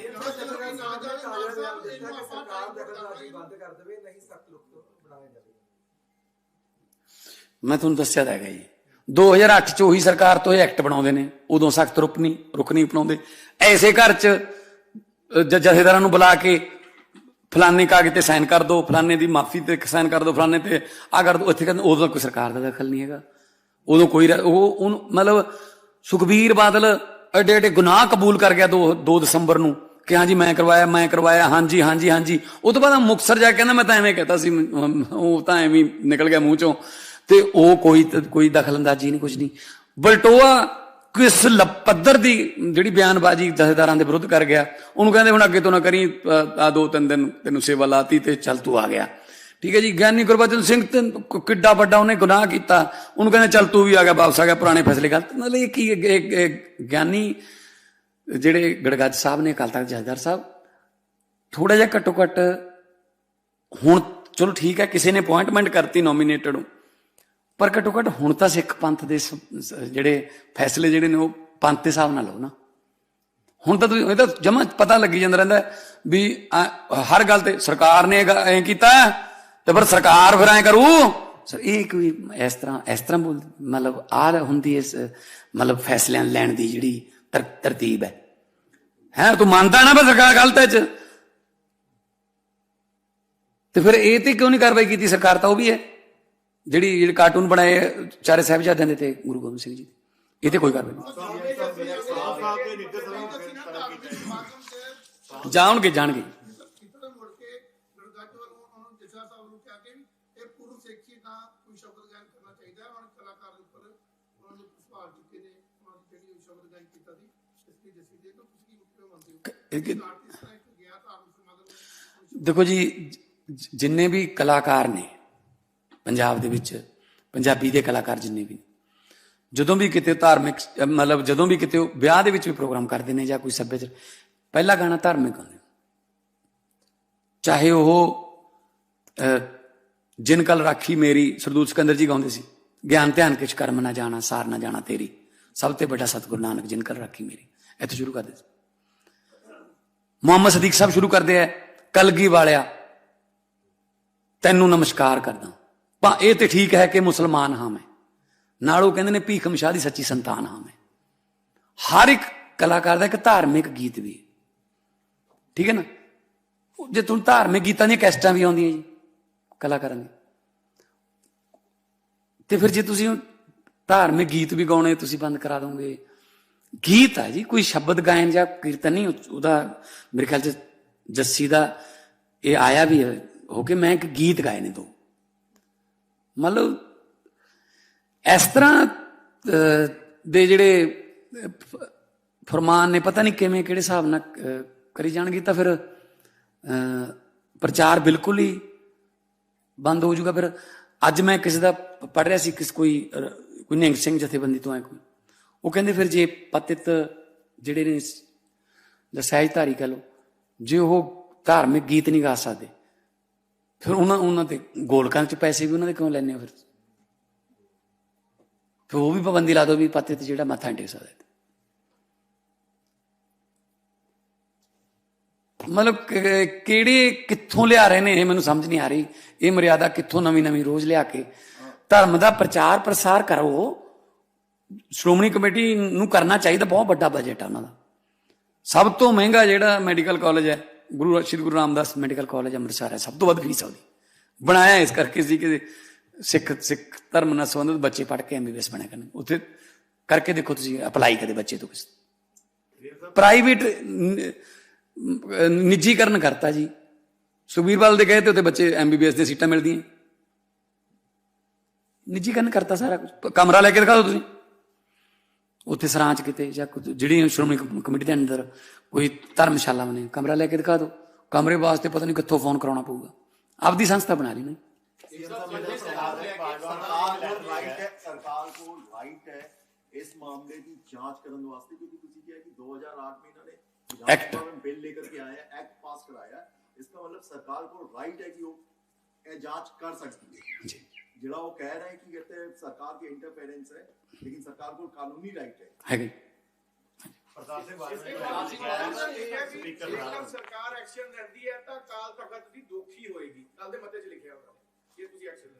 ਮੈਂ ਤੁਹਾਨੂੰ ਦੱਸਿਆ ਤਾਂ ਹੈਗਾ ਜੀ। 2008 ਚ ਉਹੀ ਸਰਕਾਰ ਤੋਂ ਇਹ ਐਕਟ ਬਣਾਉਂਦੇ ਨੇ। ਉਦੋਂ ਸਖਤ ਰੁਕ ਨਹੀਂ ਰੁਕ ਨਹੀਂ ਅਪਣਾਉਂਦੇ। ਐਸੇ ਘਰ ਚ ਜਥੇਦਾਰਾਂ ਨੂੰ ਬੁਲਾ ਕੇ ਫਲਾਨੇ ਕਾਗਜ਼ ਤੇ ਸਾਈਨ ਕਰ ਦਿਓ ਫਲਾਨੇ ਦੀ ਮਾਫੀ ਤੇ ਸਾਈਨ ਕਰ ਦਿਓ ਫਲਾਨੇ ਤੇ ਆ ਕਰ ਦਿਓ ਉੱਥੇ ਕਹਿੰਦੇ, ਉਦੋਂ ਕੋਈ ਸਰਕਾਰ ਦਾ ਦਖਲ ਨਹੀਂ ਹੈਗਾ। ਉਦੋਂ ਕੋਈ ਉਹ, ਉਹਨੂੰ ਮਤਲਬ ਸੁਖਬੀਰ ਬਾਦਲ ਐਡੇ ਐਡੇ ਗੁਨਾਹ ਕਬੂਲ ਕਰ ਗਿਆ 2 2 ਦਸੰਬਰ ਨੂੰ ਕਿ ਹਾਂਜੀ ਮੈਂ ਕਰਵਾਇਆ ਮੈਂ ਕਰਵਾਇਆ, ਹਾਂਜੀ ਹਾਂਜੀ ਹਾਂਜੀ। ਉਹ ਤੋਂ ਬਾਅਦ ਮੁਕਸਰ ਜਾ ਕੇ ਕਹਿੰਦਾ, ਮੈਂ ਤਾਂ ਐਵੇਂ ਕਹਤਾ ਸੀ, ਉਹ ਤਾਂ ਐਵੇਂ ਨਿਕਲ ਗਿਆ ਮੂੰਹ ਚੋਂ। ਤੇ ਉਹ ਕੋਈ ਕੋਈ ਦਖਲਅੰਦਾਜ਼ੀ ਨਹੀਂ ਕੁਝ ਨਹੀਂ। ਬਲਟੋਆ ਕਿਸ ਲ- ਪੱਧਰ ਦੀ ਜਿਹੜੀ ਬਿਆਨਬਾਜ਼ੀ ਜਥੇਦਾਰਾਂ ਦੇ ਵਿਰੁੱਧ ਕਰ ਗਿਆ, ਉਹਨੂੰ ਕਹਿੰਦੇ ਹੁਣ ਅੱਗੇ ਤੋਂ ਨਾ ਕਰੀ ਆ ਦੋ ਤਿੰਨ ਦਿਨ ਤੈਨੂੰ ਸੇਵਾ ਲਾਤੀ ਤੇ ਚੱਲ ਤੂੰ ਆ ਗਿਆ। ਠੀਕ ਹੈ ਜੀ ਗਿਆਨੀ ਗੁਰਬਚਨ ਸਿੰਘ ਤੇ ਕਿੱਡਾ ਵੱਡਾ ਉਹਨੇ ਗੁਨਾਹ ਕੀਤਾ। ਉਹਨੂੰ ਕਹਿੰਦੇ ਚੱਲ ਤੂੰ ਵੀ ਆ ਗਿਆ ਵਾਪਸ ਆ ਗਿਆ ਪੁਰਾਣੇ ਫੈਸਲੇ ਗਲਤ। ਮਤਲਬ ਇਹ ਕੀ ਗਿਆਨੀ ਜਿਹੜੇ ਗੜਗੱਜ ਸਾਹਿਬ ਨੇ ਅਕਾਲ ਤਖਤ ਜਥੇਦਾਰ ਸਾਹਿਬ ਥੋੜਾ ਜਿਹਾ ਘੱਟੋ ਘੱਟ ਹੁਣ ਚਲੋ ਠੀਕ ਹੈ ਕਿਸੇ ਨੇ ਅਪਾਇੰਟਮੈਂਟ ਕਰਤੀ ਨੋਮੀਨੇਟਡ ਪਰ ਘੱਟੋ ਘੱਟ ਹੁਣ ਤਾਂ ਸਿੱਖ ਪੰਥ ਦੇ ਜਿਹੜੇ ਫੈਸਲੇ ਜਿਹੜੇ ਨੇ ਉਹ ਪੰਥ ਦੇ ਹਿਸਾਬ ਨਾਲ ਲਓ ਨਾ। ਹੁਣ ਤਾਂ ਤੁਸੀਂ ਇਹ ਤਾਂ ਜਮਾ ਪਤਾ ਲੱਗੀ ਜਾਂਦਾ ਰਹਿੰਦਾ ਵੀ ਹਰ ਗੱਲ ਤੇ ਸਰਕਾਰ ਨੇ ਐ ਕੀਤਾ ਹੈ, ਤੇ ਫਿਰ ਸਰਕਾਰ ਫਿਰ ਐ ਕਰੂ ਸਰ ਇਹ ਕੋਈ ਇਸ ਤਰ੍ਹਾਂ ਇਸ ਤਰ੍ਹਾਂ ਬੋਲ ਮਤਲਬ ਆ ਹੁੰਦੀ ਇਸ ਮਤਲਬ ਫੈਸਲਿਆਂ ਲੈਣ ਦੀ ਜਿਹੜੀ ਤਰ- ਤਰਤੀਬ ਹੈ ਹੈ ਤੂੰ ਮੰਨਦਾ ਨਾ ਵੀ ਸਰਕਾਰ ਗਲਤ ਹੈ ਚ ਤੇ ਫਿਰ ਇਹ ਤੇ ਕਿਉਂ ਨਹੀਂ ਕਾਰਵਾਈ ਕੀਤੀ ਸਰਕਾਰ ਤਾਂ ਉਹ ਵੀ ਹੈ ਜਿਹੜੀ ਜਿਹੜੇ ਕਾਰਟੂਨ ਬਣਾਏ ਚਾਰੇ ਸਾਹਿਬਜ਼ਾਦਿਆਂ ਦੇ ਤੇ ਗੁਰੂ ਗੋਬਿੰਦ ਸਿੰਘ ਜੀ ਦੇ। ਇਹ ਤੇ ਕੋਈ ਕਾਰਵਾਈ ਨਹੀਂ ਸਾਹਿਬ ਦੇ ਨਿਰਦੇਸ਼ ਨੂੰ ਗ੍ਰਿਫਤਾਰ ਕੀਤਾ ਹੈ ਜਾਣਗੇ ਜਾਣਗੇ ਕਿਤਨੇ ਮੁੜ ਕੇ ਗੜਗੱਜ ਵੱਲੋਂ ਉਹਨਾਂ ਨੂੰ ਜੱਜਾ ਸਾਹਿਬ ਨੂੰ ਕਿਹਾ ਕਿ ਇਹ ਪੂਰਨ ਸਿੱਖੀ ਦਾ ਕੋਈ ਸ਼ਬਦ ਗਾਇਨ ਕਰਨਾ ਚਾਹੀਦਾ ਹੈ ਉਹਨਾਂ ਕਲਾਕਾਰ ਦੇ ਉੱਪਰ ਉਹਨਾਂ ਨੂੰ ਸਵਾਲ ਚੁੱਕੇ ਨੇ ਉਹਨਾਂ ਦੀ ਜਿਹੜੀ ਸ਼ਬਦ ਗਾਇਨ ਕੀਤਾ ਸੀ ਇਸ ਦੀ ਜੱਸੀ ਦੇ ਤੋਂ ਤੁਸੀਂ ਕੀ ਮੁੱਖ ਮੰਨਦੇ ਹੋ? ਇਹ ਕਿ- ਆਰਟਿਸਟ ਦਾ ਇੱਕ ਗਿਆ ਧਾਰਮਿਕ ਸਮਾਗਮ ਦੇਖੋ ਜੀ ਜਿੰਨੇ ਵੀ ਕਲਾਕਾਰ ਨੇ ਪੰਜਾਬ ਦੇ ਵਿੱਚ ਪੰਜਾਬੀ ਦੇ ਕਲਾਕਾਰ ਜਿੰਨੇ ਵੀ ਜਦੋਂ ਵੀ ਕਿਤੇ ਧਾਰਮਿਕ ਮਤਲਬ ਜਦੋਂ ਵੀ ਕਿਤੇ ਵਿਆਹ ਦੇ ਵਿੱਚ ਵੀ ਪ੍ਰੋਗਰਾਮ ਕਰਦੇ ਨੇ ਜਾਂ ਕੋਈ ਸੱਭਿਆਚਾਰ ਪਹਿਲਾ ਗਾਣਾ ਧਾਰਮਿਕ ਹੁੰਦਾ ਚਾਹੇ ਉਹ ਅਹ, ਜਿਨ ਕਲ ਰਾਖੀ ਮੇਰੀ ਸਰਦੂਲ ਸਿਕੰਦਰ ਜੀ ਗਾਉਂਦੇ ਸੀ ਗਿਆਨ ਧਿਆਨ ਕਿਛ ਕਰਮ ਨਾ ਜਾਣਾ ਸਾਰ ਨਾ ਜਾਣਾ ਤੇਰੀ ਸਭ ਤੋਂ ਵੱਡਾ ਸਤਿਗੁਰੂ ਨਾਨਕ ਜਿਨ ਕਲ ਰਾਖੀ ਮੇਰੀ। ਇੱਥੇ ਸ਼ੁਰੂ ਕਰਦੇ ਸੀ। ਮੁਹੰਮਦ ਸਦੀਕ ਸਾਹਿਬ ਸ਼ੁਰੂ ਕਰਦੇ ਆ ਕਲਗੀ ਵਾਲਿਆ ਤੈਨੂੰ ਨਮਸਕਾਰ ਕਰਦਾ ਪਾ ਇਹ ਤੇ ਠੀਕ ਹੈ ਕਿ ਮੁਸਲਮਾਨ ਹਾਂ ਮੈਂ। ਨਾਲ ਉਹ ਕਹਿੰਦੇ ਨੇ ਭੀਖਮ ਸ਼ਾਹ ਦੀ ਸੱਚੀ ਸੰਤਾਨ ਹਾਂ ਮੈਂ। ਹਰ ਇੱਕ ਕਲਾਕਾਰ ਦਾ ਇੱਕ ਧਾਰਮਿਕ ਗੀਤ ਵੀ ਠੀਕ ਹੈ ਨਾ? ਜੇ ਤੁਹਾਨੂੰ ਧਾਰਮਿਕ ਗੀਤਾਂ ਦੀਆਂ ਕੈਸਟਾਂ ਵੀ ਆਉਂਦੀਆਂ ਜੀ ਕਲਾਕਾਰਾਂ ਦੀ ਤੇ ਫਿਰ ਜੇ ਤੁਸੀਂ ਧਾਰਮਿਕ ਗੀਤ ਵੀ ਗਾਉਣੇ ਤੁਸੀਂ ਬੰਦ ਕਰਾ ਦੋਗੇ। ਗੀਤ ਆ ਜੀ ਕੋਈ ਸ਼ਬਦ ਗਾਇਨ ਜਾਂ ਕੀਰਤਨ ਨਹੀਂ ਉਹਦਾ ਮੇਰੇ ਖਿਆਲ ਚ ਜੱਸੀ ਦਾ ਇਹ ਆਇਆ ਵੀ ਹੈ ਹੋ ਕੇ ਮੈਂ ਇੱਕ ਗੀਤ ਗਾਏ ਨੇ ਦੋ। ਮਤਲਬ ਇਸ ਤਰ੍ਹਾਂ ਅਹ, ਦੇ ਜਿਹੜੇ ਅਹ, ਫਰਮਾਨ ਨੇ ਪਤਾ ਨਹੀਂ ਕਿਵੇਂ ਕਿਹੜੇ ਹਿਸਾਬ ਨਾਲ ਕਰੀ ਜਾਣਗੇ ਤਾਂ ਫਿਰ ਪ੍ਰਚਾਰ ਬਿਲਕੁਲ ਹੀ ਬੰਦ ਹੋ ਜਾਊਗਾ। ਫਿਰ ਅੱਜ ਮੈਂ ਕਿਸੇ ਦਾ ਪੜ ਰਿਹਾ ਸੀ, ਕਿਸ ਕੋਈ ਕੋਈ ਨਿਹੰਗ ਸਿੰਘ ਜਥੇਬੰਦੀ ਤੋਂ ਆਇਆ ਕੋਈ। ਉਹ ਕਹਿੰਦੇ ਫਿਰ ਜੇ ਪਤਿਤ ਜਿਹੜੇ ਨੇ ਜਾਂ ਸਹਿਜਧਾਰੀ ਕਹ ਲੋ ਜੇ ਉਹ ਧਾਰਮਿਕ ਗੀਤ ਨਹੀਂ ਗਾ ਸਕਦੇ, ਫਿਰ ਉਹਨਾਂ ਉਹਨਾਂ ਤੇ ਗੋਲਕਾਂ 'ਚ ਪੈਸੇ ਵੀ ਉਹਨਾਂ ਦੇ ਕਿਉਂ ਲੈਣੇ ਹੋ ਫਿਰ? ਫਿਰ ਉਹ ਵੀ ਪਾਬੰਦੀ ਲਾ ਦੋ ਵੀ ਪਤਿਤ ਜਿਹੜਾ ਮੱਥਾ ਟੇਕ ਸਕਦਾ ਮਤਲਬ ਕਿਹੜੇ ਕਿੱਥੋਂ ਲਿਆ ਰਹੇ ਨੇ ਇਹ ਮੈਨੂੰ ਸਮਝ ਨਹੀਂ ਆ ਰਹੀ। ਇਹ ਮਰਿਆਦਾ ਕਿੱਥੋਂ ਨਵੀਂ ਨਵੀਂ ਰੋਜ਼ ਲਿਆ ਕੇ ਧਰਮ ਦਾ ਪ੍ਰਚਾਰ ਪ੍ਰਸਾਰ ਕਰੋ। ਸ਼੍ਰੋਮਣੀ ਕਮੇਟੀ ਨੂੰ ਕਰਨਾ ਚਾਹੀਦਾ ਬਹੁਤ ਵੱਡਾ ਬਜਟ ਆ ਉਹਨਾਂ ਦਾ। ਸਭ ਤੋਂ ਮਹਿੰਗਾ ਜਿਹੜਾ ਮੈਡੀਕਲ ਕਾਲਜ ਹੈ ਗੁਰੂ ਸ਼੍ਰੀ ਗੁਰੂ ਰਾਮਦਾਸ ਮੈਡੀਕਲ ਕਾਲਜ ਅੰਮ੍ਰਿਤਸਰ ਹੈ ਸਭ ਤੋਂ ਵੱਧ ਫੀਸ ਆ ਉਹਦੀ। ਬਣਾਇਆ ਇਸ ਕਰਕੇ ਸੀ ਕਿ ਸਿੱਖ ਸਿੱਖ ਧਰਮ ਨਾਲ ਸੰਬੰਧਿਤ ਬੱਚੇ ਪੜ੍ਹ ਕੇ ਐਮਬੀਬੀਐਸ ਬਣਿਆ ਕਰਨ। ਉੱਥੇ ਕਰਕੇ ਦੇਖੋ ਤੁਸੀਂ ਅਪਲਾਈ ਕਦੇ ਬੱਚੇ ਤੋਂ ਕਿਸੇ ਪ੍ਰਾਈਵੇਟ ਨਿੱਜੀਕਰਨ ਕਰਤਾ ਜੀ ਸੁਖਬੀਰਵਾਲ ਦੇ ਗਏ ਤੇ ਉਹਦੇ ਬੱਚੇ ਐਮਬੀਬੀਐਸ ਦੀਆਂ ਸੀਟਾਂ ਮਿਲਦੀਆਂ ਨਿੱਜੀਕਰਨ ਕਰਤਾ ਸਾਰਾ ਕੁਝ ਕਮਰਾ ਲੈ ਕੇ ਦਿਖਾ ਦਿਓ ਤੁਸੀਂ ਉੱਥੇ ਸਰਾਂਚ ਕਿਤੇ ਜਾਂ ਜਿਹੜੀ ਸ਼੍ਰੋਮਣੀ ਕਮੇਟੀ ਦੇ ਅੰਦਰ ਕੋਈ ਧਰਮਸ਼ਾਲਾ ਬਣੇ ਕਮਰਾ ਲੈ ਕੇ ਦਿਖਾ ਦਿਓ ਕਮਰੇ ਵਾਸਤੇ ਪਤਾ ਨਹੀਂ ਕਿੱਥੋਂ ਫੋਨ ਕਰਾਉਣਾ ਪਊਗਾ ਆਪਦੀ ਸੰਸਥਾ ਬਣਾ ਲਈ ਨਾ ਸਰਕਾਰ ਕੋਲ ਰਾਈਟ ਹੈ ਇਸ ਮਾਮਲੇ ਦੀ ਜਾਂਚ ਕਰਨ ਵਾਸਤੇ ਕਿਉਂਕਿ ਤੁਸੀਂ ਕਿਹਾ ਕਿ 2008 ਮਹੀਨਾ ਨੇ Act. विधानसभा में बिल लेकर के आया एक्ट पास कराया इसका मतलब सरकार को राइट है कि वो ਇਹ ਜਾਂਚ ਕਰ ਸਕਦੀ ਹੈ ਜੀ ਜਿਹੜਾ ਉਹ ਕਹਿ ਰਹੇ ਕਿ कहते हैं सरकार की इंटरफेरेंस है लेकिन सरकार को कानूनी राइट है ਹੈਗੇ ਜੇਕਰ ਸਰਕਾਰ ਐਕਸ਼ਨ ਲੈਂਦੀ ਹੈ ਤਾਂ ਕਾਲ ਤਖਤ ਦੀ ਦੋਖੀ ਹੋਏਗੀ ਕੱਲ ਦੇ ਮਤੇ 'ਚ ਲਿਖਿਆ ਹੋਇਆ ਇਹ ਤੁਸੀਂ ਐਕਸ਼ਨ ਲੈਣਾ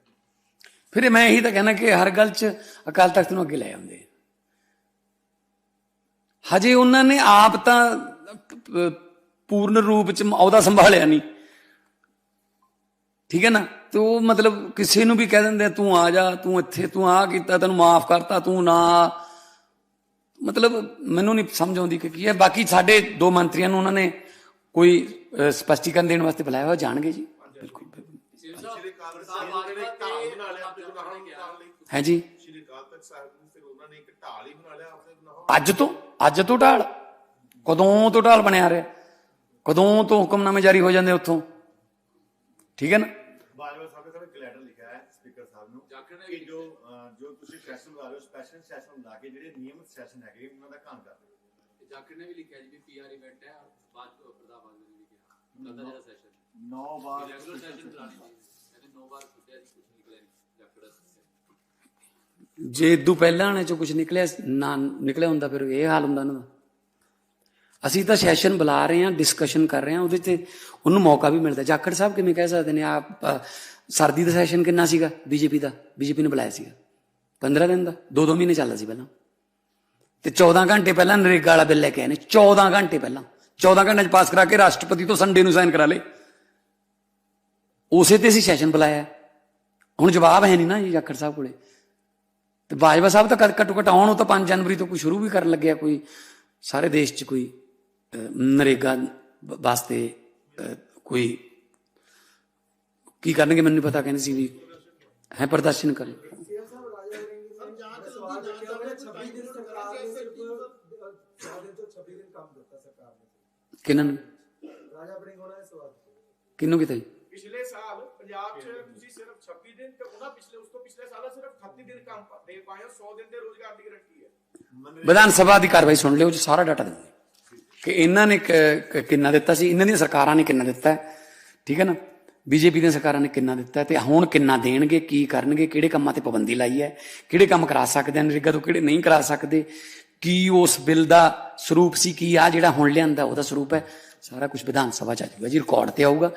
ਫਿਰ ਮੈਂ ਇਹੀ ਤਾਂ ਕਹਿਣਾ ਕਿ ਹਰ ਗੱਲ 'ਚ ਅਕਾਲ ਤਖਤ ਨੂੰ ਅੱਗੇ ਲੈ ਆਉਂਦੇ ਆ। ਹਜੇ ਉਹਨਾਂ ਨੇ ਆਪ ਤਾਂ ਅਹ, ਪੂਰਨ ਰੂਪ 'ਚ ਅਹੁਦਾ ਸੰਭਾਲਿਆ ਨਹੀਂ ਠੀਕ ਹੈ ਨਾ? ਤੇ ਉਹ ਮਤਲਬ ਕਿਸੇ ਨੂੰ ਵੀ ਕਹਿ ਦਿੰਦੇ ਤੂੰ ਆ ਜਾ ਤੂੰ ਇੱਥੇ ਤੂੰ ਆ ਕੀਤਾ ਤੈਨੂੰ ਮਾਫ ਕਰਤਾ ਤੂੰ ਨਾ। ਮਤਲਬ ਮੈਨੂੰ ਨਹੀਂ ਸਮਝ ਆਉਂਦੀ ਕਿ ਕੀ ਹੈ। ਬਾਕੀ ਸਾਡੇ ਦੋ ਮੰਤਰੀਆਂ ਨੂੰ ਉਹਨਾਂ ਨੇ ਕੋਈ ਸਪਸ਼ਟੀਕਰਨ ਦੇਣ ਵਾਸਤੇ ਬੁਲਾਇਆ ਹੋਇਆ ਜਾਣਗੇ ਜੀ। ਬਿਲਕੁਲ ਹੈ ਜੀ? ਅੱਜ ਤੋਂ ਅੱਜ ਤੋਂ ਢਾਲ। ਕਦੋਂ ਤੋਂ ਢਾਲ ਬਣਿਆ ਰਿਹਾ? ਕਦੋਂ ਤੋਂ ਹੁਕਮਨਾਮੇ ਜਾਰੀ ਹੋ ਜਾਂਦੇ ਉੱਥੋਂ? ਠੀਕ ਹੈ ਨਾ? ਬਾਜਵਾ ਸਾਹਿਬ ਨੇ ਸਾਨੂੰ ਇੱਕ ਲੈਟਰ ਲਿਖਿਆ ਹੈ ਸਪੀਕਰ ਸਾਹਿਬ ਨੂੰ ਕਿ ਜੋ ਅਹ, ਜੋ ਤੁਸੀਂ ਸੈਸ਼ਨ ਬੁਲਾ ਰਹੇ ਹੋ ਸਪੈਸ਼ਲ ਸੈਸ਼ਨ ਬੁਲਾ ਕੇ ਜਿਹੜੇ ਨਿਯਮਿਤ ਸੈਸ਼ਨ ਹੈਗੇ ਉਹਨਾਂ ਦਾ ਕਾਨ ਕਰ ਦਿਓ। ਜਾਖੜ ਨੇ ਵੀ ਲਿਖਿਆ ਜੀ ਵੀ ਪੀਆਰ ਇਵੈਂਟ ਹੈ ਔਰ ਬਾਅਦ ਚ ਪ੍ਰਧਾਨ ਨੇ ਵੀ ਕਿਹਾ ਕੱਲ ਦਾ ਜਿਹੜਾ ਸੈਸ਼ਨ 9 ਵਾਰ ਰੈਗੂਲਰ ਸੈਸ਼ਨ ਚਲਾਣੀ ਜੀ ਕਹਿੰਦੇ ਨੌ। ਵਾਰ ਸੁੱਟਿਆ ਜੀ ਕੁਝ ਨਿਕਲਿਆ ਨਹੀਂ। ਜਾਖੜ ਦਾ ਜੇ ਇਦੋਂ ਪਹਿਲਾਂ ਆਣੇ ਚੋਂ ਕੁਝ ਨਿਕਲਿਆ ਨਾ ਨਿਕਲਿਆ ਹੁੰਦਾ ਫਿਰ ਇਹ ਹਾਲ ਹੁੰਦਾ ਉਹਨਾਂ ਦਾ ਅਸੀਂ ਤਾਂ ਸੈਸ਼ਨ ਬੁਲਾ ਰਹੇ ਹਾਂ ਡਿਸਕਸ਼ਨ ਕਰ ਰਹੇ ਹਾਂ, ਉਹਦੇ ਤੇ ਉਹਨੂੰ ਮੌਕਾ ਵੀ ਮਿਲਦਾ। ਜਾਖੜ ਸਾਹਿਬ ਕਿਵੇਂ ਕਹਿ ਸਕਦੇ ਨੇ, ਆਪ ਸਰਦੀ ਦਾ ਸੈਸ਼ਨ ਕਿੰਨਾ ਸੀਗਾ? ਬੀਜੇਪੀ ਦਾ। ਬੀਜੇਪੀ ਨੇ ਬੁਲਾਇਆ ਸੀਗਾ। 15 ਦਿਨ ਦਾ। 2-2 ਮਹੀਨੇ ਚੱਲਦਾ ਸੀ ਪਹਿਲਾਂ। ਤੇ 14 ਘੰਟੇ ਪਹਿਲਾਂ ਨਰੇਗਾ ਵਾਲਾ ਬਿੱਲ ਲੈ ਕੇ ਆਏ ਨੇ। 14 ਘੰਟੇ ਪਹਿਲਾਂ। 14 ਘੰਟੇ ਚ ਪਾਸ ਕਰਾ ਕੇ ਰਾਸ਼ਟਰਪਤੀ ਤੋਂ ਸੰਡੇ ਨੂੰ ਸਾਈਨ ਕਰਾ ਲੇ ਉਸੇ ਤੇ ਅਸੀਂ ਸੈਸ਼ਨ ਬੁਲਾਇਆ। ਹੁਣ ਜਵਾਬ ਹੈ ਨਹੀਂ ਨਾ ਜੀ ਜਾਖੜ ਸਾਹਿਬ ਕੋਲੇ। ਤੇ ਬਾਜਵਾ ਸਾਹਿਬ ਤਾਂ ਘੱਟ- ਘੱਟੋ ਘੱਟ ਆਉਣ, ਉਹ ਤਾਂ 5 ਜਨਵਰੀ ਤੋਂ ਕੋਈ ਸ਼ੁਰੂ ਵੀ ਕਰਨ ਲੱਗਿਆ ਕੋਈ। ਸਾਰੇ ਦੇਸ਼ 'ਚ ਕੋਈ। ਅਹ, ਨਰੇਗਾ ਬ- ਵਾਸਤੇ ਅਹ, ਕੋਈ ਕੀ ਕਰਨਗੇ ਮੈਨੂੰ ਨਹੀਂ ਪਤਾ ਕਹਿੰਦੇ ਸੀ ਵੀ ਹੈ ਪ੍ਰਦਰਸ਼ਨ ਕਰਨ ਕਿਹਨਾਂ ਨੂੰ ਕਿਹਨੂੰ ਕੀਤਾ ਜੀ ਪਿਛਲੇ ਸਾਲ ਪੰਜਾਬ 'ਚ ਤੁਸੀਂ ਸਿਰਫ 26 ਦਿਨ ਤੇ ਉਹਨਾਂ ਪਿਛਲੇ ਉਸ ਤੋਂ ਪਿਛਲੇ ਸਾਲ ਸਿਰਫ 38 ਦਿਨ ਕੰਮ ਦੇ ਪਾਏ ਹੋ, 100 ਦਿਨ ਦੇ ਰੋਜ਼ਗਾਰ ਦੀ ਗਰੰਟੀ ਹੈ ਵਿਧਾਨ ਸਭਾ ਦੀ ਕਾਰਵਾਈ ਸੁਣ ਲਿਓ ਉਹ 'ਚ ਸਾਰਾ ਡਾਟਾ ਦੇਵਾਂਗੇ ਕਿ ਇਹਨਾਂ ਨੇ ਕ- ਕਿੰਨਾ ਦਿੱਤਾ ਸੀ? ਇਹਨਾਂ ਦੀਆਂ ਸਰਕਾਰਾਂ ਨੇ ਕਿੰਨਾ ਦਿੱਤਾ ਠੀਕ ਹੈ ਨਾ? ਬੀਜੇਪੀ ਦੀਆਂ ਸਰਕਾਰਾਂ ਨੇ ਕਿੰਨਾ ਦਿੱਤਾ ਹੈ? ਤੇ ਹੁਣ ਕਿੰਨਾ ਦੇਣਗੇ? ਕੀ ਕਰਨਗੇ? ਕਿਹੜੇ ਕੰਮਾਂ ਤੇ ਪਾਬੰਦੀ ਲਾਈ ਹੈ? ਕਿਹੜੇ ਕੰਮ ਕਰਾ ਸਕਦੇ ਨਰੇਗਾ ਤੋਂ, ਕਿਹੜੇ ਨਹੀਂ ਕਰਾ ਸਕਦੇ? ਕੀ ਉਸ ਬਿੱਲ ਦਾ ਸਰੂਪ ਸੀ? ਕੀ ਆ ਜਿਹੜਾ ਹੁਣ ਲਿਆਂਦਾ? ਉਹਦਾ ਸਰੂਪ ਹੈ? ਸਾਰਾ ਕੁਝ ਵਿਧਾਨ ਸਭਾ ਚ ਆ ਜਾਊਗਾ ਜੀ ਰਿਕਾਰਡ ਤੇ ਆਊਗਾ।